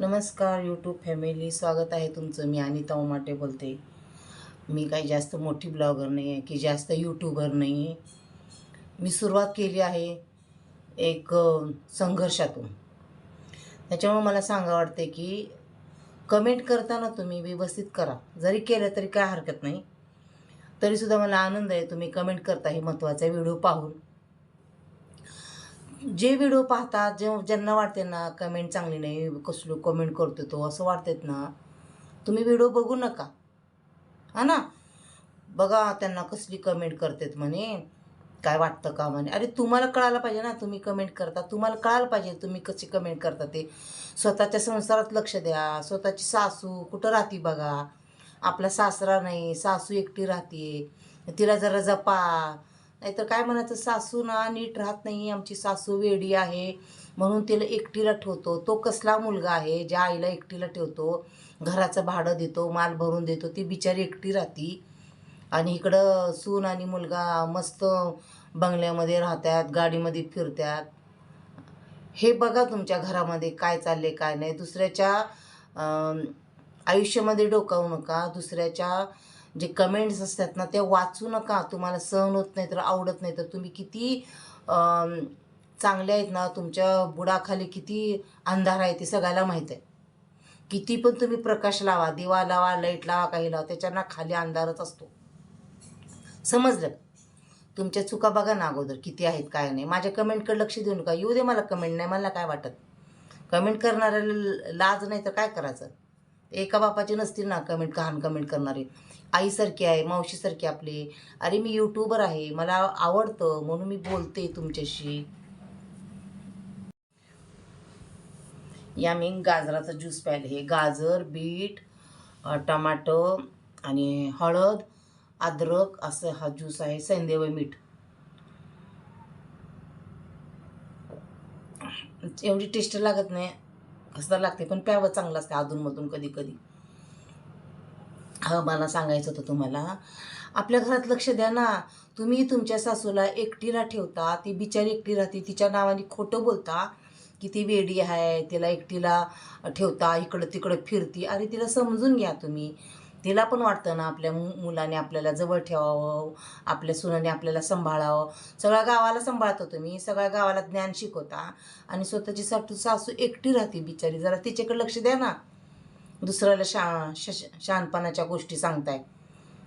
नमस्कार YouTube family स्वागत आहे तुमचं. मी अनिता उमाटे बोलते. मी काही जास्त मोठी ब्लॉगर नाही आहे की जास्त यूट्यूबर नाही आहे मी सुरुवात केली आहे एक संघर्षातून. त्याच्यामुळे मला सांगा वाटते की कमेंट करताना तुम्ही व्यवस्थित करा. जरी केलं तरी काय हरकत नाही. तरीसुद्धा मला आनंद आहे तुम्ही कमेंट करता हे महत्त्वाचा व्हिडिओ पाहून. जे व्हिडिओ पाहतात जे ज्यांना वाटते ना कमेंट चांगली नाही कसलो कमेंट करतो तो असं वाटतेत ना तुम्ही व्हिडिओ बघू नका. हा ना? बघा त्यांना कसली कमेंट करतेत म्हणे काय वाटतं का म्हणे. अरे तुम्हाला कळायला पाहिजे ना तुम्ही कमेंट करता. तुम्हाला कळायला पाहिजे तुम्ही कशी कमेंट करता ते. स्वतःच्या संसारात लक्ष द्या. स्वतःची सासू कुठं राहते बघा? आपला सासरा नाही सासू एकटी राहते तिला जरा जपा. नाहीतर काय म्हणायचं सासू ना नीट राहत नाही आमची सासू वेडी आहे म्हणून तिला एकटीला ठेवतो. तो कसला मुलगा आहे ज्या आईला एकटीला ठेवतो घराचं भाडं देतो माल भरून देतो ती बिचारी एकटी राहती. आणि इकडं सून आणि मुलगा मस्त बंगल्यामध्ये राहतात गाडीमध्ये फिरतात. हे बघा तुमच्या घरामध्ये काय चालले काय नाही. दुसऱ्याच्या आयुष्यामध्ये डोकावू नका. दुसऱ्याच्या जे कमेंट्स असतात ना ते वाचू नका. तुम्हाला सहन होत नाही तर आवडत नाही. तर तुम्ही किती चांगले आहेत ना तुमच्या बुडाखाली किती अंधार आहे ते सगळ्याला माहीत आहे. किती पण तुम्ही प्रकाश लावा दिवा लावा लाइट लावा काही लावा त्याच्याना खाली अंधारच असतो. समजलं? तुमच्या चुका बघा ना अगोदर किती आहेत काय नाही. माझ्या कमेंटकडे लक्ष देऊ नका. येऊ दे मला कमेंट नाही मला काय वाटत? कमेंट करणाऱ्याला लाज नाही तर काय करायचं? एका बापाची नसतील ना कमेंट घाण कमेंट करणारे. आईसारखी आहे मावशीसारखी आपली अरे मी यूट्यूबर आहे मला आवडतं म्हणून मी बोलते तुमच्याशी. या मी गाजराचा ज्यूस प्यायला. हे गाजर बीट टमाटो आणि हळद अद्रक असं हा ज्यूस आहे सैंदेव मीठ. एवढी टेस्ट लागत नाही. कसं लागते पण प्यावं चांगलं असते अधूनमधून कधी कधी हा मला सांगायचं होतं तुम्हाला. आपल्या घरात लक्ष द्या ना. तुम्ही तुमच्या सासूला एकटीला ठेवता ती बिचारी एकटी राहते तिच्या नावाने खोटं बोलता की ती वेडी आहे तिला एकटीला ठेवता इकडं तिकडं फिरती. अरे तिला समजून घ्या तुम्ही. तिला पण वाटतं ना आपल्या मु मुलाने आपल्याला जवळ ठेवावं आपल्या सुनाने आपल्याला सांभाळावं. सगळ्या गावाला सांभाळतो तुम्ही सगळ्या गावाला ज्ञान शिकवता. आणि स्वतःची सासू सासू एकटी राहते बिचारी. जरा तिच्याकडे लक्ष द्या ना. दुसऱ्याला शा श शहाणपणाच्या गोष्टी सांगताय.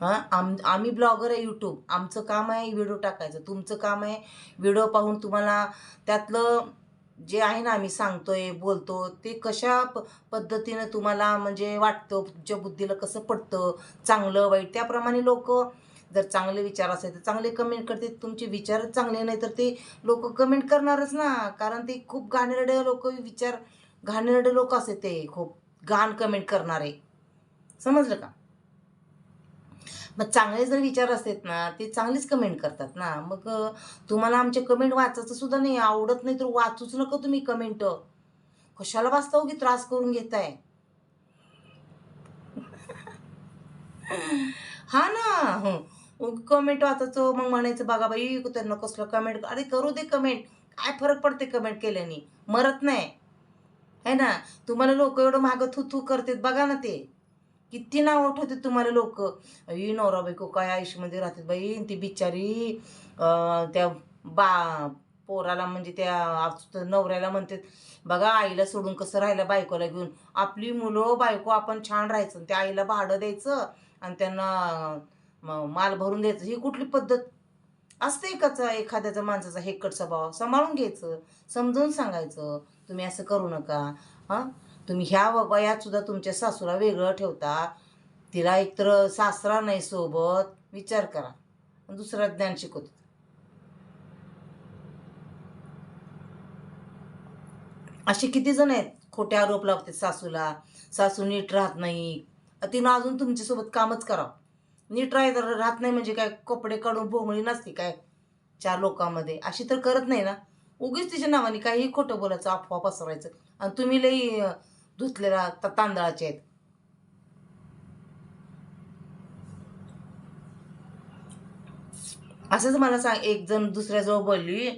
हां? आम आम्ही ब्लॉगर आहे यूट्यूब आमचं काम आहे व्हिडिओ टाकायचं. तुमचं काम आहे व्हिडिओ पाहून तुम्हाला त्यातलं जे आहे ना आम्ही सांगतोय बोलतो ते कशा प पद्धतीनं तुम्हाला म्हणजे वाटतं तुमच्या बुद्धीला कसं पडतं चांगलं वाईट त्याप्रमाणे लोक जर चांगले विचार असेल तर चांगले कमेंट करते तुमचे विचारच चांगले नाही तर ते लोक कमेंट करणारच ना. कारण ते खूप घाणेरडे लोक विचार घाणेरडे लोक असते ते खूप घाण कमेंट करणारे. समजलं का? मग चांगले जर विचार असतात ना ते चांगलीच कमेंट करतात ना. मग तुम्हाला आमचे कमेंट वाचायचं सुद्धा नाही आवडत नाही तर वाचूच नका तुम्ही कमेंट कशाला वाचता की त्रास करून घेताय? हा ना. हो. कमेंट वाचायचं मग म्हणायचं बघा बाई त्यांना कसलं कमेंट अरे करू दे कमेंट काय फरक पडते कमेंट केल्याने? मरत नाही. है ना? तुम्हाला लोक एवढं मागं थू थू करतात बघा ना ते. किती नाव उठवते तुम्हाला लोक? ई नवरा बायको काय आयुष्यामध्ये राहतात बाई? ती बिचारी त्या बा पोराला म्हणजे त्या नवऱ्याला म्हणतात बघा आईला सोडून कसं राहिलं बायकोला घेऊन? आपली मुलं बायको आपण छान राहायचं. त्या आईला भाडं द्यायचं आणि त्यांना माल भरून द्यायचं. ही कुठली पद्धत? असते एकाचा एखाद्याचा माणसाचा हेकट स्वभाव? सांभाळून घ्यायचं. समजून सांगायचं. तुम्ही असं करू नका. हां? तुम्ही ह्या वयात सुद्धा तुमच्या सासूला वेगळं ठेवता. तिला एकतर सासरा नाही सोबत विचार करा. दुसरं दुसरा ज्ञान शिकवतो असे किती जण आहेत? खोटे आरोप लावतात सासूला. सासू नीट राहत नाही. तिनं अजून तुमच्यासोबत कामच करावं. नीट राहत राहत नाही म्हणजे काय? कपडे काढून भोंगळी नसते काय? चार लोकांमध्ये. अशी तर करत नाही ना. उगीच तिच्या नावाने काहीही खोटं बोलायचं अफवा पसरायचं. आणि तुम्ही लई धुतलेला आता तांदळाचे आहेत. असंच मला सांग एक जण दुसऱ्याजवळ बोलली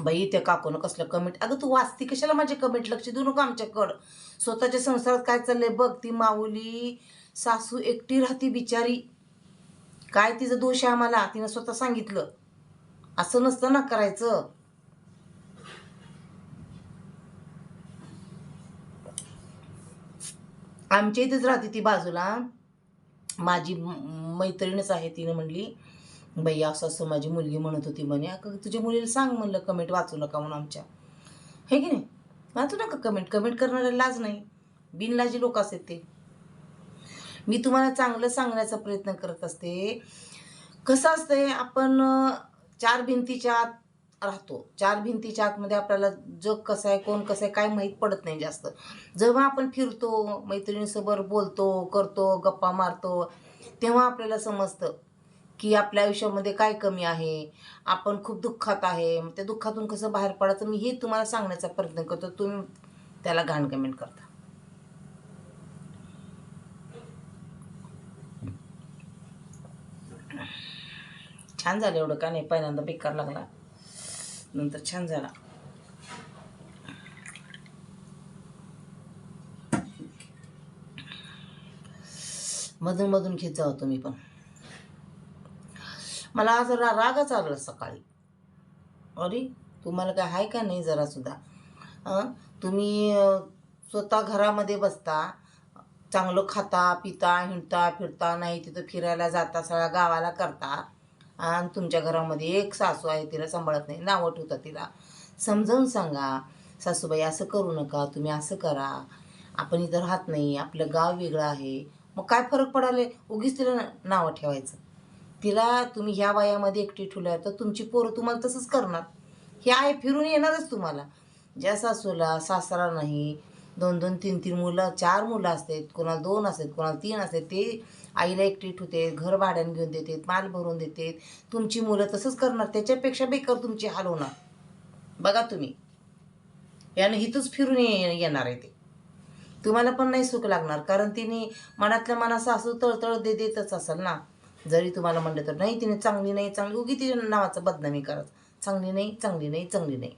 बाई त्या काकूनं कसलं कमेंट अगं तू वाचती कशाला माझे कमेंट लक्ष देऊ नको आमच्याकडं. स्वतःच्या संसारात काय चाललंय बघ ती माऊली सासू एकटी राहती बिचारी. काय तिचं दोष आहे आम्हाला? तिनं स्वतः सांगितलं. असं नसतं ना करायचं. आमच्या इथेच राहते ती बाजूला. माझी म- मैत्रीणच आहे तिने म्हणली बाई असं असं माझी मुलगी म्हणत होती म्हणे. अगं तुझ्या मुलीला सांग म्हणलं कमेंट वाचू नका म्हणून आमच्या. हे की नाही? वाचू नका कमेंट कमेंट करणाऱ्या लाज नाही. बिनलाजी लोक असतात ते. मी तुम्हाला चांगलं सांगण्याचा प्रयत्न करत असते. कसं असतंय आपण चार भिंतीच्या आत राहतो. चार भिंतीच्या आतमध्ये आपल्याला जग कसं आहे कोण कसं आहे काय माहीत पडत नाही जास्त. जेव्हा आपण फिरतो मैत्रिणीसोबत बोलतो करतो गप्पा मारतो तेव्हा आपल्याला समजतं की आपल्या आयुष्यामध्ये काय कमी आहे आपण खूप दुःखात आहे मग त्या दुःखातून कसं बाहेर पडायचं मी हे तुम्हाला सांगण्याचा प्रयत्न करतो. तुम्ही त्याला घाण कमेंट करता. छान झालं एवढं का नाही? पहिल्यांदा बेकार लागला. नंतर छान झाला. मधून मधून घेत होतो तुम्ही पण. मला आज रागच आला सकाळी. अरे तुम्हाला काय आहे का नाही जरा सुद्धा? अं? तुम्ही स्वतः घरामध्ये बसता चांगलं खाता पिता हिंडता फिरता नाही तिथं फिरायला जाता सगळ्या गावाला करता आणि तुमच्या घरामध्ये एक सासू आहे तिला सांभाळत नाही नावं ठेवता तिला. समजावून सांगा सासूबाई असं करू नका तुम्ही असं करा. आपण इथं राहत नाही आपलं गाव वेगळं आहे. मग काय फरक पडाले? उगीच तिला नावं ठेवायचं. तिला तुम्ही ह्या वयामध्ये एकटी ठेवल्या तर तुमची पोरं तुम्हाला तसंच करणार. हे आहे फिरून येणारच तुम्हाला. ज्या सासूला सासरा नाही दोन दोन तीन तीन मुलं चार मुलं असतात. कोणाला दोन असतात कोणाला तीन असतात. ते आईला एकटी ठेवते घर भाड्याने घेऊन देतात माल भरून देतात. तुमची मुलं तसंच करणार. त्याच्यापेक्षा बेकार तुमची हाल होणार. बघा तुम्ही. यानं हिथंच फिरून ये येणार आहे ते. तुम्हाला पण नाही सुख लागणार. कारण तिने मनातल्या मना असं तळतळ दे देतच असेल ना. जरी तुम्हाला म्हणलं तर नाही तिने चांगली नाही चांगली. उगी तिच्या नावाचं बदनामी करत चांगली नाही चांगली नाही चांगली नाही.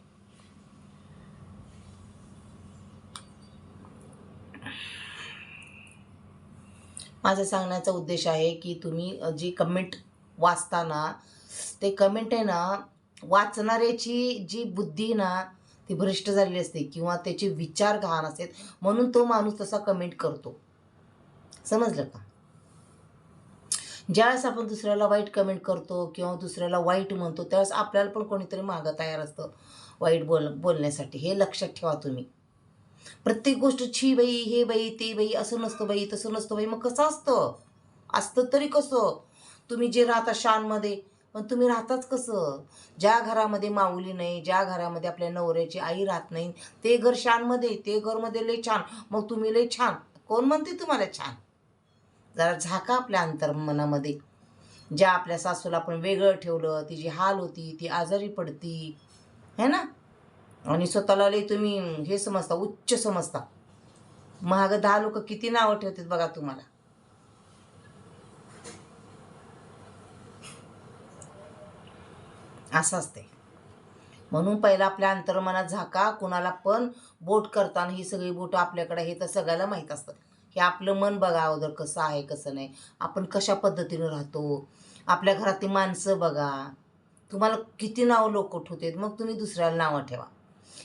माझा सांगण्याचा उद्देश आहे की तुम्ही जी कमेंट वाचताना ते कमेंट आहे ना वाचणाऱ्याची जी बुद्धी ना ती भ्रष्ट झालेली असते किंवा त्याचे विचार घाण असतात म्हणून तो माणूस तसा कमेंट करतो. समजलं का? ज्यावेळेस आपण दुसऱ्याला वाईट कमेंट करतो किंवा दुसऱ्याला वाईट म्हणतो त्यावेळेस आपल्याला पण कोणीतरी मागं तयार असतं. वाईट बोल बोलण्यासाठी. हे लक्षात ठेवा तुम्ही. प्रत्येक गोष्ट छी बाई हे बाई ते बाई असं नसतं बाई तसं नसतं बाई. मग कसं असतं? असतं तरी कसं? तुम्ही जे राहता शानमध्ये पण तुम्ही राहताच कसं? ज्या घरामध्ये माऊली नाही ज्या घरामध्ये आपल्या नवऱ्याची आई राहत नाही ते घर शानमध्ये ते घरमध्ये लय छान. मग तुम्ही लय छान. कोण म्हणते तुम्हाला छान? जरा झाका आपल्या अंतर्मनामध्ये. ज्या आपल्या सासूला आपण वेगळं ठेवलं तिची हाल होती ती आजारी पडती. है ना? आणि स्वतःला लई तुम्ही हे समजता उच्च समजता. महाग दहा लोक किती नावं ठेवतात बघा तुम्हाला. असं असते म्हणून पहिला आपल्या अंतर्मनात झाका कुणाला पण बोट करताना ही सगळी बोट आपल्याकडे हे तर सगळ्याला माहीत असतं हे आपलं मन बघा अगोदर कसं आहे कसं नाही. आपण कशा पद्धतीनं राहतो? आपल्या घरातली माणसं बघा. तुम्हाला किती नावं लोक ठेवतात? मग तुम्ही दुसऱ्याला नावं ठेवा.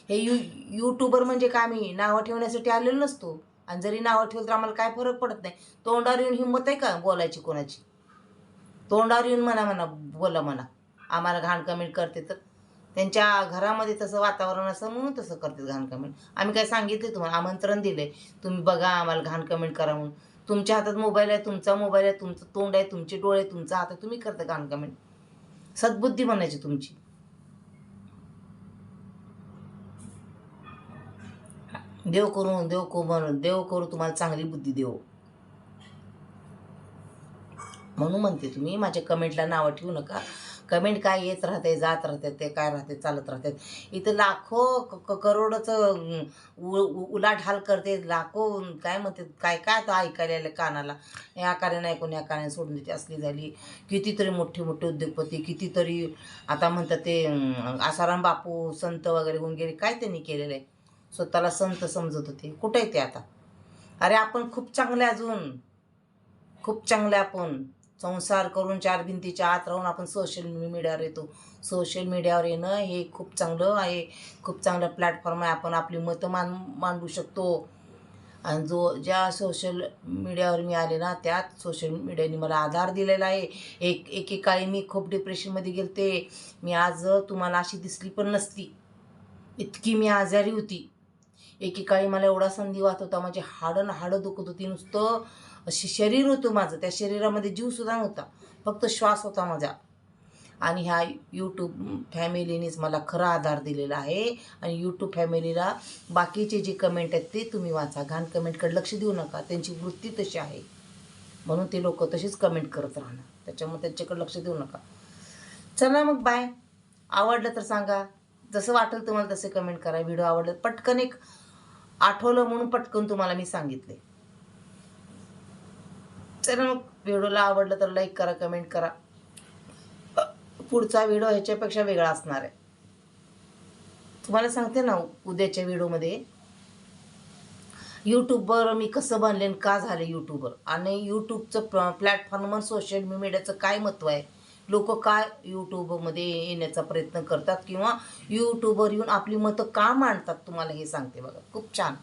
हे यू यूट्यूबर म्हणजे काय आम्ही नावं ठेवण्यासाठी आलेलो नसतो. आणि जरी नावं ठेवलं तर आम्हाला काय फरक पडत नाही. तोंडावर येऊन हिंमत आहे का बोलायची कोणाची? तोंडावर येऊन म्हणा म्हणा बोला म्हणा. आम्हाला घाण कमेंट करते तर. त्यांच्या घरामध्ये तसं वातावरण असं म्हणून तसं करते घाण कमेंट आम्ही काय सांगितले तुम्हाला? आमंत्रण दिले तुम्ही बघा आम्हाला घाण कमेंट करा म्हणून. तुमच्या हातात मोबाईल आहे तुमचा मोबाईल आहे तुमचं तोंड आहे तुमचे डोळे तुमचा हात आहे तुम्ही करता घाण कमेंट सद्बुद्धी म्हणायची तुमची. देव करून देव को म्हणून देव करू तुम्हाला चांगली बुद्धी देव म्हणून म्हणते तुम्ही माझ्या कमेंटला नावं ठेवू नका. कमेंट काय येत राहते जात राहते ते काय राहते चालत राहते. इथं लाखो क- क- करोडचं उ- उलाढाल करते लाखो काय म्हणते काय काय आता ऐकायला कानाला. या कार्याने ऐकून या कार्याने सोडून देते असली झाली. कितीतरी मोठे मोठे उद्योगपती कितीतरी आता म्हणतात ते आसाराम बापू संत वगैरे होऊन गेले काय त्यांनी केलेलं आहे? स्वतःला संत समजत होते. कुठे आहे ते आता? अरे आपण खूप चांगले अजून. खूप चांगले आपण. संसार करून चार भिंतीच्या आत राहून आपण सोशल मीडियावर येतो. सोशल मीडियावर येणं हे खूप चांगलं आहे. खूप चांगलं प्लॅटफॉर्म आहे. आपण आपली मतं मान मांडू शकतो. आणि जो ज्या सोशल मीडियावर मी आले ना त्यात सोशल मीडियाने मला आधार दिलेला आहे. एक एकेकाळी मी खूप डिप्रेशनमध्ये गेलते. मी आज तुम्हाला अशी दिसली पण नसती. इतकी मी आजारी होती. एकेकाळी मला एवढा संधी वाहत होता. माझे हाडं हाडं दुखत होती. नुसतं असे शरीर होतं माझं. त्या शरीरामध्ये जीवसुद्धा नव्हता. फक्त श्वास होता माझा. आणि ह्या यूट्यूब फॅमिलीनेच मला खरा आधार दिलेला आहे. आणि यूट्यूब फॅमिलीला बाकीचे जे कमेंट आहेत ते तुम्ही वाचा. घाण कमेंटकडे लक्ष देऊ नका. त्यांची वृत्ती तशी आहे. म्हणून ते लोक तशीच कमेंट करत राहणार. त्याच्यामुळे त्यांच्याकडे लक्ष देऊ नका. चला मग बाय आवडलं तर सांगा. जसं वाटेल तुम्हाला तसे कमेंट करा. व्हिडिओ आवडलं पटकन एक आठवलं म्हणून पटकन तुम्हाला मी सांगितले. चला मग व्हिडिओला आवडलं तर लाईक करा कमेंट करा. पुढचा व्हिडिओ ह्याच्यापेक्षा वेगळा असणार आहे. तुम्हाला सांगते ना उद्याच्या व्हिडिओमध्ये यूट्यूबवर मी कसं बनले आणि का झाले यूट्यूबर आणि यूट्यूबचं प्र प्लॅटफॉर्मवर सोशल मीडियाचं काय महत्त्व आहे? लोक काय यूट्यूबमध्ये येण्याचा प्रयत्न करतात किंवा यूट्यूबवर येऊन आपली मतं का मांडतात तुम्हाला हे सांगते बघा. खूप छान.